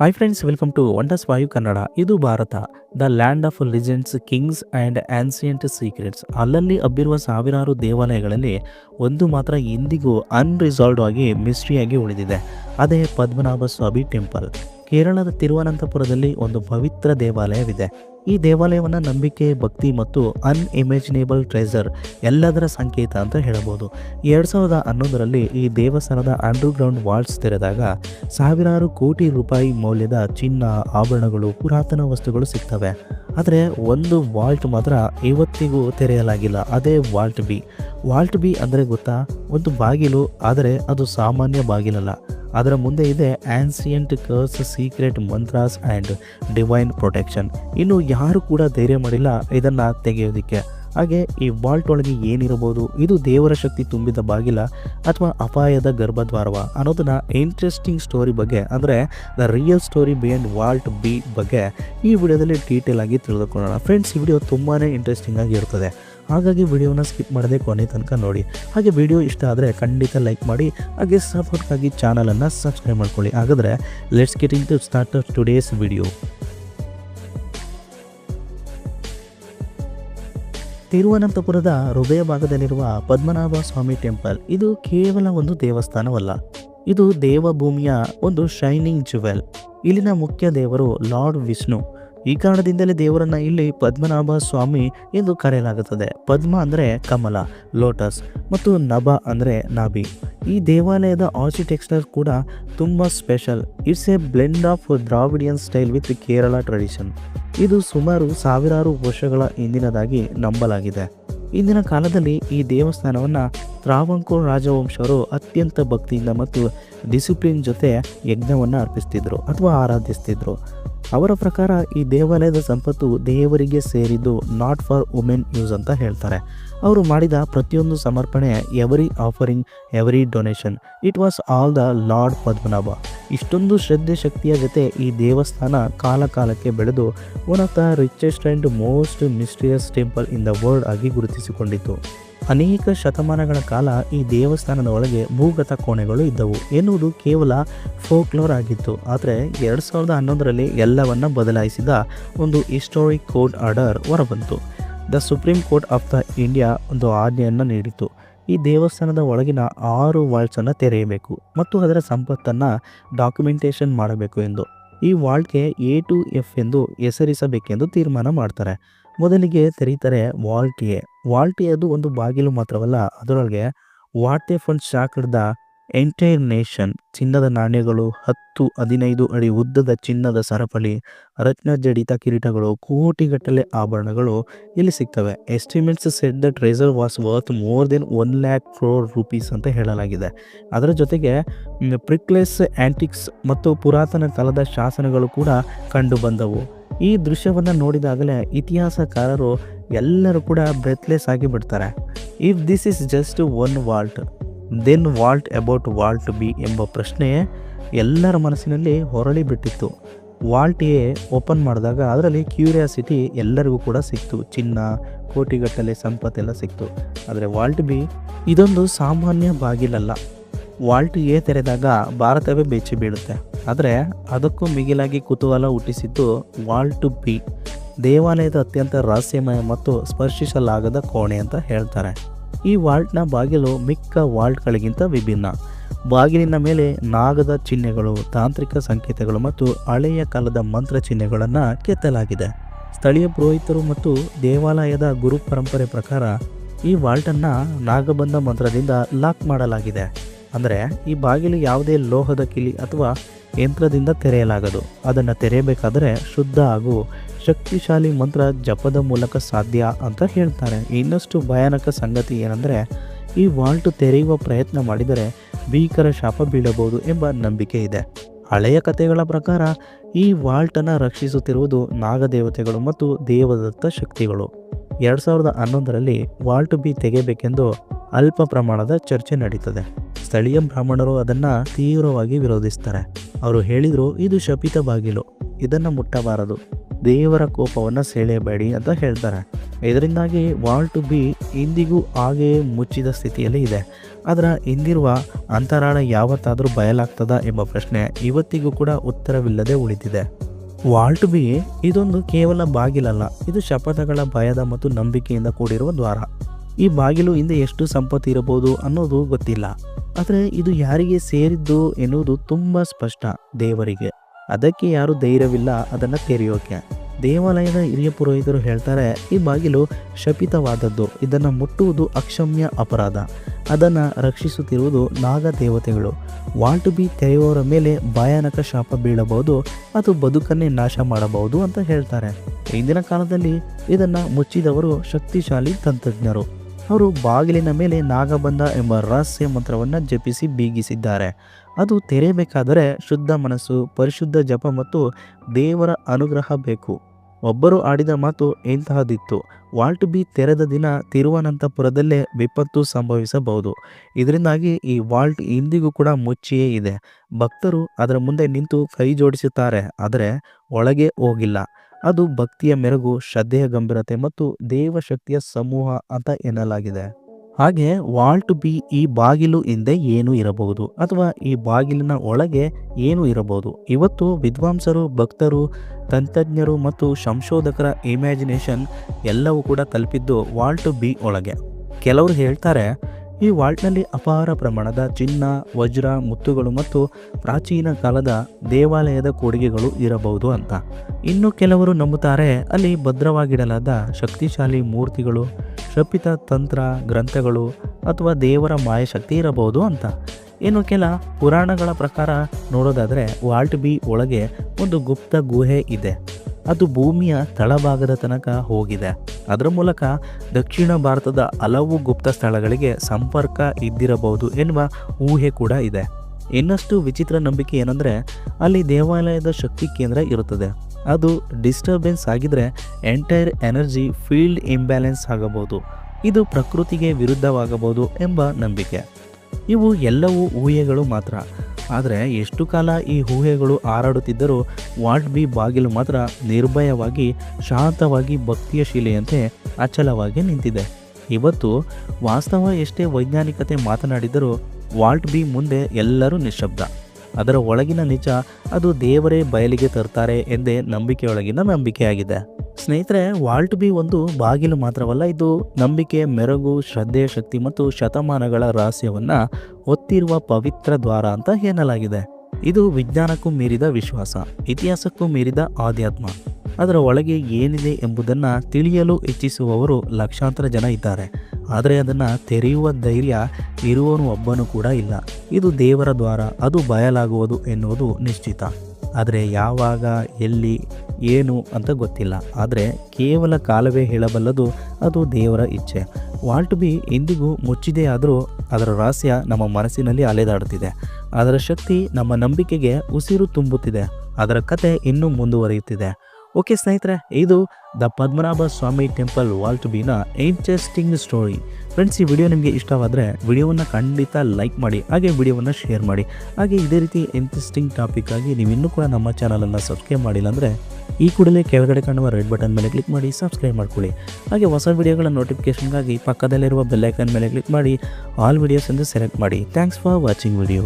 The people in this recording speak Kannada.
Hi friends welcome to wonders ವಾಯು ಕನ್ನಡ ಇದು Bharat the land of legends kings and ancient secrets ಅಲ್ಲಲ್ಲಿ ಹಬ್ಬಿರುವ ಸಾವಿರಾರು ದೇವಾಲಯಗಳಲ್ಲಿ ಒಂದು ಮಾತ್ರ ಇಂದಿಗೂ ಅನ್ರಿಸಾಲ್ವ್ ಆಗಿ ಮಿಸ್ಟ್ರಿಯಾಗಿ ಉಳಿದಿದೆ. ಅದೇ ಪದ್ಮನಾಭ ಸ್ವಾಮಿ ಟೆಂಪಲ್ ಕೇರಳದ ತಿರುವನಂತಪುರದಲ್ಲಿ ಒಂದು ಪವಿತ್ರ ದೇವಾಲಯವಿದೆ. ಈ ದೇವಾಲಯವನ್ನು ನಂಬಿಕೆ, ಭಕ್ತಿ ಮತ್ತು ಅನ್ಇಮೇಜಿನೇಬಲ್ ಟ್ರೆಸರ್ ಎಲ್ಲದರ ಸಂಕೇತ ಅಂತ ಹೇಳಬಹುದು. ಎರಡು ಸಾವಿರದ ಹನ್ನೊಂದರಲ್ಲಿ ಈ ದೇವಸ್ಥಾನದ ಅಂಡರ್ಗ್ರೌಂಡ್ ವಾಲ್ಸ್ ತೆರೆದಾಗ ಸಾವಿರಾರು ಕೋಟಿ ರೂಪಾಯಿ ಮೌಲ್ಯದ ಚಿನ್ನ, ಆಭರಣಗಳು, ಪುರಾತನ ವಸ್ತುಗಳು ಸಿಗ್ತವೆ. ಆದರೆ ಒಂದು ವಾಲ್ಟ್ ಮಾತ್ರ ಇವತ್ತಿಗೂ ತೆರೆಯಲಾಗಿಲ್ಲ. ಅದೇ ವಾಲ್ಟ್ ಬಿ ವಾಲ್ಟ್ ಬಿ ಅಂದರೆ ಗೊತ್ತಾ? ಒಂದು ಬಾಗಿಲು, ಆದರೆ ಅದು ಸಾಮಾನ್ಯ ಬಾಗಿಲಲ್ಲ. ಅದರ ಮುಂದೆ ಇದೆ ancient curse secret mantras and divine protection ಇನ್ನು ಯಾರು ಕೂಡ ಧೈರ್ಯ ಮಾಡಿಲ್ಲ ಇದನ್ನು ತೆಗೆಯೋದಕ್ಕೆ. ಹಾಗೆ ಈ ವಾಲ್ಟ್ ಒಳಗೆ ಏನಿರಬಹುದು, ಇದು ದೇವರ ಶಕ್ತಿ ತುಂಬಿದ ಬಾಗಿಲ ಅಥವಾ ಅಪಾಯದ ಗರ್ಭದ್ವಾರವ ಅನ್ನೋದನ್ನ ಇಂಟ್ರೆಸ್ಟಿಂಗ್ ಸ್ಟೋರಿ ಬಗ್ಗೆ, ಅಂದರೆ the real story behind vault B ಬಗ್ಗೆ ಈ ವಿಡಿಯೋದಲ್ಲಿ ಡೀಟೇಲ್ ಆಗಿ ತಿಳಿದುಕೊಳ್ಳೋಣ. ಫ್ರೆಂಡ್ಸ್ ಈ ವಿಡಿಯೋ ತುಂಬಾ ಇಂಟ್ರೆಸ್ಟಿಂಗ್ ಆಗಿ ಇರ್ತದೆ. ಹಾಗಾಗಿ ವಿಡಿಯೋನ ಸ್ಕಿಪ್ ಮಾಡದೆ ಕೊನೆ ತನಕ ನೋಡಿ. ಹಾಗೆ ವಿಡಿಯೋ ಇಷ್ಟ ಆದರೆ ಖಂಡಿತ ಲೈಕ್ ಮಾಡಿ, ಹಾಗೆ ಸಪೋರ್ಟ್ಗಾಗಿ ಚಾನಲನ್ನು ಸಬ್ಸ್ಕ್ರೈಬ್ ಮಾಡ್ಕೊಳ್ಳಿ. ಹಾಗಾದರೆ let's get in to start today's video ತಿರುವನಂತಪುರದ ಹೃದಯ ಭಾಗದಲ್ಲಿರುವ ಪದ್ಮನಾಭ ಸ್ವಾಮಿ ಟೆಂಪಲ್, ಇದು ಕೇವಲ ಒಂದು ದೇವಸ್ಥಾನವಲ್ಲ. ಇದು ದೇವಭೂಮಿಯ ಒಂದು ಶೈನಿಂಗ್ ಜುವೆಲ್ ಇಲ್ಲಿನ ಮುಖ್ಯ ದೇವರು ಲಾರ್ಡ್ ವಿಷ್ಣು. ಈ ಕಾರಣದಿಂದಲೇ ದೇವರನ್ನ ಇಲ್ಲಿ ಪದ್ಮನಾಭ ಸ್ವಾಮಿ ಎಂದು ಕರೆಯಲಾಗುತ್ತದೆ. ಪದ್ಮ ಅಂದರೆ ಕಮಲ, ಲೋಟಸ್ ಮತ್ತು ನಭ ಅಂದರೆ ನಾಭಿ. ಈ ದೇವಾಲಯದ ಆರ್ಕಿಟೆಕ್ಚರ್ ಕೂಡ ತುಂಬ special it's a blend of Dravidian style with Kerala tradition ಇದು ಸುಮಾರು ಸಾವಿರಾರು ವರ್ಷಗಳ ಹಿಂದಿನದಾಗಿ ನಂಬಲಾಗಿದೆ. ಇಂದಿನ ಕಾಲದಲ್ಲಿ ಈ ದೇವಸ್ಥಾನವನ್ನು ತ್ರಾವಂಕೂರ್ ರಾಜವಂಶವರು ಅತ್ಯಂತ ಭಕ್ತಿಯಿಂದ ಮತ್ತು ಡಿಸಿಪ್ಲಿನ್ ಜೊತೆ ಯಜ್ಞವನ್ನು ಅರ್ಪಿಸ್ತಿದ್ರು ಅಥವಾ ಆರಾಧಿಸ್ತಿದ್ರು. ಅವರ ಪ್ರಕಾರ ಈ ದೇವಾಲಯದ ಸಂಪತ್ತು ದೇವರಿಗೆ ಸೇರಿದ್ದು ನಾಟ್ ಫಾರ್ ವುಮೆನ್ ಯೂಸ್ ಅಂತ ಹೇಳ್ತಾರೆ. ಅವರು ಮಾಡಿದ ಪ್ರತಿಯೊಂದು ಸಮರ್ಪಣೆ every offering every donation it was all the lord Padmanabha ಇಷ್ಟೊಂದು ಶ್ರದ್ಧೆ ಶಕ್ತಿಯ ಜೊತೆ ಈ ದೇವಸ್ಥಾನ ಕಾಲ ಕಾಲಕ್ಕೆ ಬೆಳೆದು one of the richest and most mysterious temple in the world ಆಗಿ ಗುರುತಿಸಿಕೊಂಡಿತು. ಅನೇಕ ಶತಮಾನಗಳ ಕಾಲ ಈ ದೇವಸ್ಥಾನದ ಒಳಗೆ ಭೂಗತ ಕೋಣೆಗಳು ಇದ್ದವು. ಎನ್ನುವುದು ಕೇವಲ ಫೋಕ್ಲೋರ್ ಆಗಿತ್ತು. ಆದರೆ ಎರಡು ಸಾವಿರದ ಹನ್ನೊಂದರಲ್ಲಿ ಎಲ್ಲವನ್ನ ಬದಲಾಯಿಸಿದ ಒಂದು historic court order ಹೊರಬಂತು. The supreme court of the India ಒಂದು ಆಜ್ಞೆಯನ್ನು ನೀಡಿತು. ಈ ದೇವಸ್ಥಾನದ ಒಳಗಿನ ಆರು ವಾಲ್ಟ್ಸನ್ನು ತೆರೆಯಬೇಕು ಮತ್ತು ಅದರ ಸಂಪತ್ತನ್ನು ಡಾಕ್ಯುಮೆಂಟೇಷನ್ ಮಾಡಬೇಕು ಎಂದು. ಈ ವಾಲ್ಟ್ಗೆ ಎ ಟು ಎಫ್ ಎಂದು ಹೆಸರಿಸಬೇಕೆಂದು ತೀರ್ಮಾನ ಮಾಡ್ತಾರೆ. ಮೊದಲಿಗೆ ತೆರೀತಾರೆ ವಾಲ್ಟಿಯೆ. ವಾಲ್ಟಿ ಅದು ಒಂದು ಬಾಗಿಲು ಮಾತ್ರವಲ್ಲ, ಅದರೊಳಗೆ what they found shocked the entire nation, ಚಿನ್ನದ ನಾಣ್ಯಗಳು, ಹತ್ತು ಹದಿನೈದು ಅಡಿ ಉದ್ದದ ಚಿನ್ನದ ಸರಪಳಿ ರತ್ನ ಜಡಿತ ಕಿರೀಟಗಳು, ಕೋಟಿಗಟ್ಟಲೆ ಆಭರಣಗಳು ಇಲ್ಲಿ ಸಿಗ್ತವೆ. Estimates set the treasure was worth more than one lakh crore rupees ಅಂತ ಹೇಳಲಾಗಿದೆ. ಅದರ ಜೊತೆಗೆ ಪ್ರಿಕ್ಲೆಸ್ ಆ್ಯಂಟಿಕ್ಸ್ ಮತ್ತು ಪುರಾತನ ಕಾಲದ ಶಾಸನಗಳು ಕೂಡ ಕಂಡು ಬಂದವು. ಈ ದೃಶ್ಯವನ್ನು ನೋಡಿದಾಗಲೇ ಇತಿಹಾಸಕಾರರು ಎಲ್ಲರೂ ಕೂಡ ಬ್ರೆತ್ಲೆಸ್ ಆಗಿ ಬಿಡ್ತಾರೆ. If this is just one vault then what about vault B ಎಂಬ ಪ್ರಶ್ನೆ ಎಲ್ಲರ ಮನಸ್ಸಿನಲ್ಲಿ ಹೊರಳಿ ಬಿಟ್ಟಿತ್ತು. ವಾಲ್ಟ್ ಎ ಓಪನ್ ಮಾಡಿದಾಗ ಅದರಲ್ಲಿ ಕ್ಯೂರಿಯಾಸಿಟಿ ಎಲ್ಲರಿಗೂ ಕೂಡ ಸಿಕ್ತು. ಚಿನ್ನ, ಕೋಟಿಗಟ್ಟಲೆ ಸಂಪತ್ತೆಲ್ಲ ಸಿಕ್ತು. ಆದರೆ ವಾಲ್ಟ್ ಬಿ ಇದೊಂದು ಸಾಮಾನ್ಯ ಬಾಗಿಲಲ್ಲ. ವಾಲ್ಟ್ ಎ ತೆರೆದಾಗ ಭಾರತವೇ ಬೆಚ್ಚಿ ಬೀಳುತ್ತೆ. ಆದರೆ ಅದಕ್ಕೂ ಮಿಗಿಲಾಗಿ ಕುತೂಹಲ ಹುಟ್ಟಿಸಿದ್ದು ವಾಲ್ಟ್ ಬಿ. ದೇವಾಲಯದ ಅತ್ಯಂತ ರಹಸ್ಯಮಯ ಮತ್ತು ಸ್ಪರ್ಶಿಸಲಾಗದ ಕೋಣೆ ಅಂತ ಹೇಳ್ತಾರೆ. ಈ ವಾಲ್ಟ್ನ ಬಾಗಿಲು ಮಿಕ್ಕ ವಾಲ್ಟ್ಗಳಿಗಿಂತ ವಿಭಿನ್ನ. ಬಾಗಿಲಿನ ಮೇಲೆ ನಾಗದ ಚಿಹ್ನೆಗಳು, ತಾಂತ್ರಿಕ ಸಂಕೇತಗಳು ಮತ್ತು ಹಳೆಯ ಕಾಲದ ಮಂತ್ರ ಚಿಹ್ನೆಗಳನ್ನು ಕೆತ್ತಲಾಗಿದೆ. ಸ್ಥಳೀಯ ಪುರೋಹಿತರು ಮತ್ತು ದೇವಾಲಯದ ಗುರು ಪರಂಪರೆ ಪ್ರಕಾರ ಈ ವಾಲ್ಟನ್ನು ನಾಗಬಂಧ ಮಂತ್ರದಿಂದ ಲಾಕ್ ಮಾಡಲಾಗಿದೆ. ಅಂದರೆ ಈ ಬಾಗಿಲು ಯಾವುದೇ ಲೋಹದ ಕಿಲಿ ಅಥವಾ ಯಂತ್ರದಿಂದ ತೆರೆಯಲಾಗದು. ಅದನ್ನು ತೆರೆಯಬೇಕಾದರೆ ಶುದ್ಧ ಹಾಗೂ ಶಕ್ತಿಶಾಲಿ ಮಂತ್ರ ಜಪದ ಮೂಲಕ ಸಾಧ್ಯ ಅಂತ ಹೇಳ್ತಾರೆ. ಇನ್ನಷ್ಟು ಭಯಾನಕ ಸಂಗತಿ ಏನಂದರೆ, ಈ ವಾಲ್ಟ್ ತೆರೆಯುವ ಪ್ರಯತ್ನ ಮಾಡಿದರೆ ಭೀಕರ ಶಾಪ ಬೀಳಬಹುದು ಎಂಬ ನಂಬಿಕೆ ಇದೆ. ಹಳೆಯ ಕಥೆಗಳ ಪ್ರಕಾರ, ಈ ವಾಲ್ಟನ್ನು ರಕ್ಷಿಸುತ್ತಿರುವುದು ನಾಗದೇವತೆಗಳು ಮತ್ತು ದೇವದತ್ತ ಶಕ್ತಿಗಳು. ಎರಡು ಸಾವಿರದ ಹನ್ನೊಂದರಲ್ಲಿ ವಾಲ್ಟ್ ಬಿ ತೆಗೆಯಬೇಕೆಂದು ಅಲ್ಪ ಪ್ರಮಾಣದ ಚರ್ಚೆ ನಡೀತದೆ. ಸ್ಥಳೀಯ ಬ್ರಾಹ್ಮಣರು ಅದನ್ನು ತೀವ್ರವಾಗಿ ವಿರೋಧಿಸ್ತಾರೆ. ಅವರು ಹೇಳಿದರು, ಇದು ಶಪಿತ ಬಾಗಿಲು. ಇದನ್ನು ಮುಟ್ಟಬಾರದು. ದೇವರ ಕೋಪವನ್ನು ಸೆಳೆಯಬೇಡಿ ಅಂತ ಹೇಳ್ತಾರೆ. ಇದರಿಂದಾಗಿ ವಾಲ್ ಟು ಬಿ ಇಂದಿಗೂ ಹಾಗೆಯೇ ಮುಚ್ಚಿದ ಸ್ಥಿತಿಯಲ್ಲಿ ಇದೆ. ಅದರ ಹಿಂದಿರುವ ಅಂತರಾಳ ಯಾವತ್ತಾದರೂ ಬಯಲಾಗ್ತದ ಎಂಬ ಪ್ರಶ್ನೆ ಇವತ್ತಿಗೂ ಕೂಡ ಉತ್ತರವಿಲ್ಲದೆ ಉಳಿದಿದೆ. ವಾಲ್ ಟು ಬಿ ಇದೊಂದು ಕೇವಲ ಬಾಗಿಲಲ್ಲ, ಇದು ಶಪಥಗಳ ಭಯದ ಮತ್ತು ನಂಬಿಕೆಯಿಂದ ಕೂಡಿರುವ ದ್ವಾರ. ಈ ಬಾಗಿಲು ಹಿಂದೆ ಎಷ್ಟು ಸಂಪತ್ತು ಇರಬಹುದು ಅನ್ನೋದು ಗೊತ್ತಿಲ್ಲ. ಆದರೆ ಇದು ಯಾರಿಗೆ ಸೇರಿದ್ದು ಎನ್ನುವುದು ತುಂಬ ಸ್ಪಷ್ಟ ದೇವರಿಗೆ. ಅದಕ್ಕೆ ಯಾರು ಧೈರ್ಯವಿಲ್ಲ ಅದನ್ನು ತೆರೆಯೋಕೆ. ದೇವಾಲಯದ ಹಿರಿಯ ಪುರೋಹಿತರು ಹೇಳ್ತಾರೆ, ಈ ಬಾಗಿಲು ಶಪಿತವಾದದ್ದು, ಇದನ್ನು ಮುಟ್ಟುವುದು ಅಕ್ಷಮ್ಯ ಅಪರಾಧ. ಅದನ್ನು ರಕ್ಷಿಸುತ್ತಿರುವುದು ನಾಗ ದೇವತೆಗಳು. ವಾಲ್ ಟು ಬಿ ತೆರೆಯುವವರ ಮೇಲೆ ಭಯಾನಕ ಶಾಪ ಬೀಳಬಹುದು ಅದು ಬದುಕನ್ನೇ ನಾಶ ಮಾಡಬಹುದು ಅಂತ ಹೇಳ್ತಾರೆ. ಇಂದಿನ ಕಾಲದಲ್ಲಿ ಇದನ್ನು ಮುಚ್ಚಿದವರು ಶಕ್ತಿಶಾಲಿ ತಂತ್ರಜ್ಞರು. ಅವರು ಬಾಗಿಲಿನ ಮೇಲೆ ನಾಗಬಂಧ ಎಂಬ ರಹಸ್ಯ ಮಂತ್ರವನ್ನು ಜಪಿಸಿ ಬೀಗಿಸಿದ್ದಾರೆ. ಅದು ತೆರೆಯಬೇಕಾದರೆ ಶುದ್ಧ ಮನಸ್ಸು, ಪರಿಶುದ್ಧ ಜಪ ಮತ್ತು ದೇವರ ಅನುಗ್ರಹ ಬೇಕು. ಒಬ್ಬರು ಆಡಿದ ಮಾತು ಇಂತಹದಿತ್ತು. ವಾಲ್ಟ್ ಬಿ ತೆರೆದ ದಿನ ತಿರುವನಂತಪುರದಲ್ಲೇ ವಿಪತ್ತು ಸಂಭವಿಸಬಹುದು. ಇದರಿಂದಾಗಿ ಈ ವಾಲ್ಟ್ ಇಂದಿಗೂ ಕೂಡ ಮುಚ್ಚಿಯೇ ಇದೆ. ಭಕ್ತರು ಅದರ ಮುಂದೆ ನಿಂತು ಕೈ ಜೋಡಿಸುತ್ತಾರೆ, ಆದರೆ ಒಳಗೆ ಹೋಗಿಲ್ಲ. ಅದು ಭಕ್ತಿಯ ಮೆರುಗು, ಶ್ರದ್ಧೆಯ ಗಂಭೀರತೆ ಮತ್ತು ದೇವಶಕ್ತಿಯ ಸಮೂಹ ಅಂತ ಎನ್ನಲಾಗಿದೆ. ಹಾಗೆ ವಾಲ್ ಟು ಬಿ ಈ ಬಾಗಿಲು ಹಿಂದೆ ಏನು ಇರಬಹುದು ಅಥವಾ ಈ ಬಾಗಿಲಿನ ಒಳಗೆ ಏನು ಇರಬಹುದು. ಇವತ್ತು ವಿದ್ವಾಂಸರು, ಭಕ್ತರು, ತಂತ್ರಜ್ಞರು ಮತ್ತು ಸಂಶೋಧಕರ ಇಮ್ಯಾಜಿನೇಷನ್ ಎಲ್ಲವೂ ಕೂಡ ತಲುಪಿದ್ದು ವಾಲ್ ಟು ಬಿ ಒಳಗೆ. ಕೆಲವರು ಹೇಳ್ತಾರೆ ಈ ವಾಲ್ಟ್ನಲ್ಲಿ ಅಪಾರ ಪ್ರಮಾಣದ ಚಿನ್ನ, ವಜ್ರ, ಮುತ್ತುಗಳು ಮತ್ತು ಪ್ರಾಚೀನ ಕಾಲದ ದೇವಾಲಯದ ಕೊಡುಗೆಗಳು ಇರಬಹುದು ಅಂತ. ಇನ್ನು ಕೆಲವರು ನಂಬುತ್ತಾರೆ, ಅಲ್ಲಿ ಭದ್ರವಾಗಿಡಲಾದ ಶಕ್ತಿಶಾಲಿ ಮೂರ್ತಿಗಳು, ಶಪಿತ ತಂತ್ರ, ಗ್ರಂಥಗಳು ಅಥವಾ ದೇವರ ಮಾಯಶಕ್ತಿ ಇರಬಹುದು ಅಂತ. ಇನ್ನು ಕೆಲ ಪುರಾಣಗಳ ಪ್ರಕಾರ ನೋಡೋದಾದರೆ ವಾಲ್ಟ್ ಬಿ ಒಳಗೆ ಒಂದು ಗುಪ್ತ ಗುಹೆ ಇದೆ. ಅದು ಭೂಮಿಯ ತಳಭಾಗದ ತನಕ ಹೋಗಿದೆ. ಅದರ ಮೂಲಕ ದಕ್ಷಿಣ ಭಾರತದ ಹಲವು ಗುಪ್ತ ಸ್ಥಳಗಳಿಗೆ ಸಂಪರ್ಕ ಇದ್ದಿರಬಹುದು ಎನ್ನುವ ಊಹೆ ಕೂಡ ಇದೆ. ಇನ್ನಷ್ಟು ವಿಚಿತ್ರ ನಂಬಿಕೆ ಏನಂದರೆ, ಅಲ್ಲಿ ದೇವಾಲಯದ ಶಕ್ತಿ ಕೇಂದ್ರ ಇರುತ್ತದೆ. ಅದು ಡಿಸ್ಟರ್ಬೆನ್ಸ್ ಆಗಿದ್ರೆ ಎಂಟೈರ್ ಎನರ್ಜಿ ಫೀಲ್ಡ್ ಇಂಬ್ಯಾಲೆನ್ಸ್ ಆಗಬಹುದು. ಇದು ಪ್ರಕೃತಿಗೆ ವಿರುದ್ಧವಾಗಬಹುದು ಎಂಬ ನಂಬಿಕೆ. ಇವು ಎಲ್ಲವೂ ಊಹೆಗಳು ಮಾತ್ರ. ಆದರೆ ಎಷ್ಟು ಕಾಲ ಈ ಊಹೆಗಳು ಹಾರಾಡುತ್ತಿದ್ದರೂ ವಾಲ್ಟ್ ಬಿ ಬಾಗಿಲು ಮಾತ್ರ ನಿರ್ಭಯವಾಗಿ, ಶಾಂತವಾಗಿ ಭಕ್ತಿಯ ಶಿಲೆಯಂತೆ ಅಚಲವಾಗಿ ನಿಂತಿದೆ. ಇವತ್ತು ವಾಸ್ತವ ಎಷ್ಟೇ ವೈಜ್ಞಾನಿಕತೆ ಮಾತನಾಡಿದರೂ ವಾಲ್ಟ್ ಬಿ ಮುಂದೆ ಎಲ್ಲರೂ ನಿಶ್ಶಬ್ದ. ಅದರ ಒಳಗಿನ ನಿಜ ಅದು ದೇವರೇ ಬಯಲಿಗೆ ತರ್ತಾರೆ ಎಂದೇ ನಂಬಿಕೆಯೊಳಗಿನ ನಂಬಿಕೆಯಾಗಿದೆ. ಸ್ನೇಹಿತರೆ, ವಾಲ್ಟ್ ಬಿ ಒಂದು ಬಾಗಿಲು ಮಾತ್ರವಲ್ಲ, ಇದು ನಂಬಿಕೆ, ಮೆರಗು, ಶ್ರದ್ಧೆ, ಶಕ್ತಿ ಮತ್ತು ಶತಮಾನಗಳ ರಹಸ್ಯವನ್ನು ಒತ್ತಿರುವ ಪವಿತ್ರ ದ್ವಾರ ಅಂತ ಹೇಳಲಾಗಿದೆ. ಇದು ವಿಜ್ಞಾನಕ್ಕೂ ಮೀರಿದ ವಿಶ್ವಾಸ, ಇತಿಹಾಸಕ್ಕೂ ಮೀರಿದ ಆಧ್ಯಾತ್ಮ. ಅದರ ಒಳಗೆ ಏನಿದೆ ಎಂಬುದನ್ನು ತಿಳಿಯಲು ಇಚ್ಛಿಸುವವರು ಲಕ್ಷಾಂತರ ಜನ ಇದ್ದಾರೆ. ಆದರೆ ಅದನ್ನು ತೆರೆಯುವ ಧೈರ್ಯ ಇರುವವನು ಒಬ್ಬನು ಕೂಡ ಇಲ್ಲ. ಇದು ದೇವರ ದ್ವಾರ, ಅದು ಬಯಲಾಗುವುದು ಎನ್ನುವುದು ನಿಶ್ಚಿತ. ಆದರೆ ಯಾವಾಗ, ಎಲ್ಲಿ, ಏನು ಅಂತ ಗೊತ್ತಿಲ್ಲ. ಆದರೆ ಕೇವಲ ಕಾಲವೇ ಹೇಳಬಲ್ಲದು ಅದು ದೇವರ ಇಚ್ಛೆ. ವಾಲ್ಟ್ ಬಿ ಇಂದಿಗೂ ಮುಚ್ಚಿದೆ ಆದರೂ ಅದರ ರಹಸ್ಯ ನಮ್ಮ ಮನಸ್ಸಿನಲ್ಲಿ ಅಲೆದಾಡುತ್ತಿದೆ. ಅದರ ಶಕ್ತಿ ನಮ್ಮ ನಂಬಿಕೆಗೆ ಉಸಿರು ತುಂಬುತ್ತಿದೆ. ಅದರ ಕತೆ ಇನ್ನೂ ಮುಂದುವರಿಯುತ್ತಿದೆ. ಓಕೆ ಸ್ನೇಹಿತರೆ, ಇದು the Padmanabha Swamy temple vault ಬಿನ interesting story friends ಈ ವಿಡಿಯೋ ನಿಮಗೆ ಇಷ್ಟವಾದರೆ ವಿಡಿಯೋವನ್ನು ಖಂಡಿತ ಲೈಕ್ ಮಾಡಿ, ಹಾಗೆ ವಿಡಿಯೋವನ್ನು ಶೇರ್ ಮಾಡಿ. ಹಾಗೆ ಇದೇ ರೀತಿ ಇಂಟ್ರೆಸ್ಟಿಂಗ್ ಟಾಪಿಕ್ ಆಗಿ ನೀವು ಇನ್ನೂ ಕೂಡ ನಮ್ಮ ಚಾನಲನ್ನು ಸಬ್ಸ್ಕ್ರೈಬ್ ಮಾಡಿಲ್ಲ ಅಂದರೆ ಈ ಕೂಡಲೇ ಕೆಳಗಡೆ ಕಾಣುವ ರೆಡ್ ಬಟನ್ ಮೇಲೆ ಕ್ಲಿಕ್ ಮಾಡಿ ಸಬ್ಸ್ಕ್ರೈಬ್ ಮಾಡ್ಕೊಳ್ಳಿ. ಹಾಗೆ ಹೊಸ ವಿಡಿಯೋಗಳ ನೋಟಿಫಿಕೇಷನ್ಗಾಗಿ ಪಕ್ಕದಲ್ಲಿರುವ ಬೆಲ್ಲೈಕನ್ ಮೇಲೆ ಕ್ಲಿಕ್ ಮಾಡಿ ಆಲ್ ವಿಡಿಯೋಸ್ ಎಂದು ಸೆಲೆಕ್ಟ್ ಮಾಡಿ. Thanks for watching video